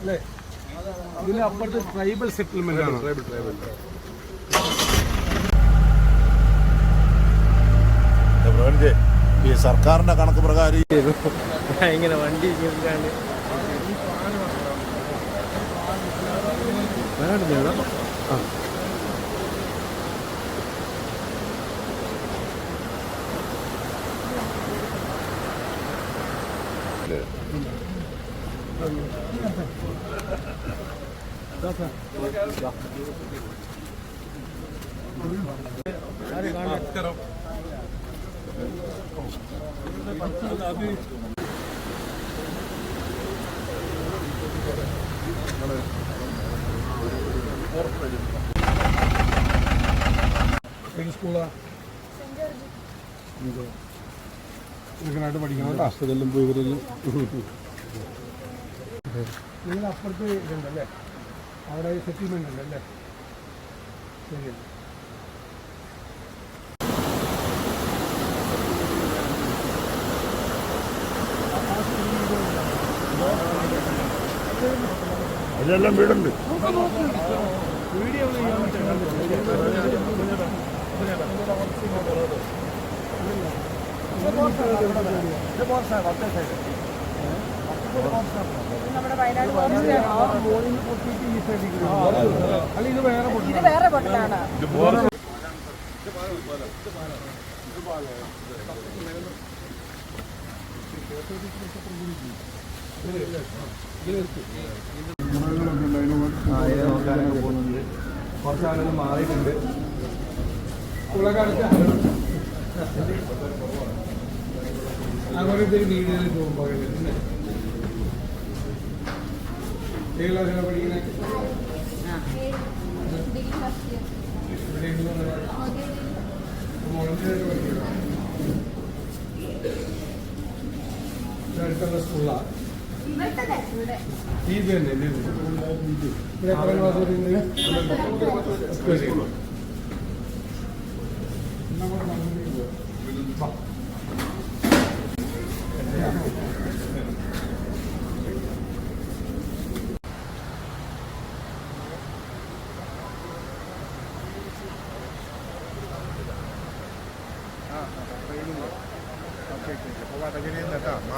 അല്ലേ? ഇതിന് അപ്പുറത്ത് ട്രൈബൽ സെറ്റിൽമെന്റ് ആണ് ട്രൈബൽ ട്രൈബൽ ഈ സർക്കാരിന്റെ കണക്ക് പ്രകാരം ഇങ്ങനെ വണ്ടി dilerim. Zaten. Hadi kardeşim. Abi. Pergi sekolah. Senja. ഇതിനായിട്ട് പഠിക്കണം കേട്ടോ. ഇതെല്ലാം പോയി ഇവരെല്ലാം. നിങ്ങൾ അപ്പുറത്ത് ഇതുണ്ടല്ലേ? അവിടെ സെറ്റിൽമെന്റ് ഉണ്ടല്ലേ? ശരി. അതിലെല്ലാം വീടുണ്ട്. വീഡിയോ അല്ല ഇത് വേറെ ഇത് വേറെ പൊട്ടലാണ് കുറച്ച് ആളുകൾ മാറിയിട്ടുണ്ട്. സ്കൂളൊക്കെ അടച്ച അങ്ങോട്ട് വീടുകളിൽ പോകുമ്പോൾ ഏത് ക്ലാസ്സിലാണ് പഠിക്കുന്നത്? അടുത്തുള്ള സ്കൂളാണ് ഇത് തന്നെ. ഇവിടെ എത്ര ക്ലാസ് ఏడు ఓకే ఓకే పోగా తగిలిందట మా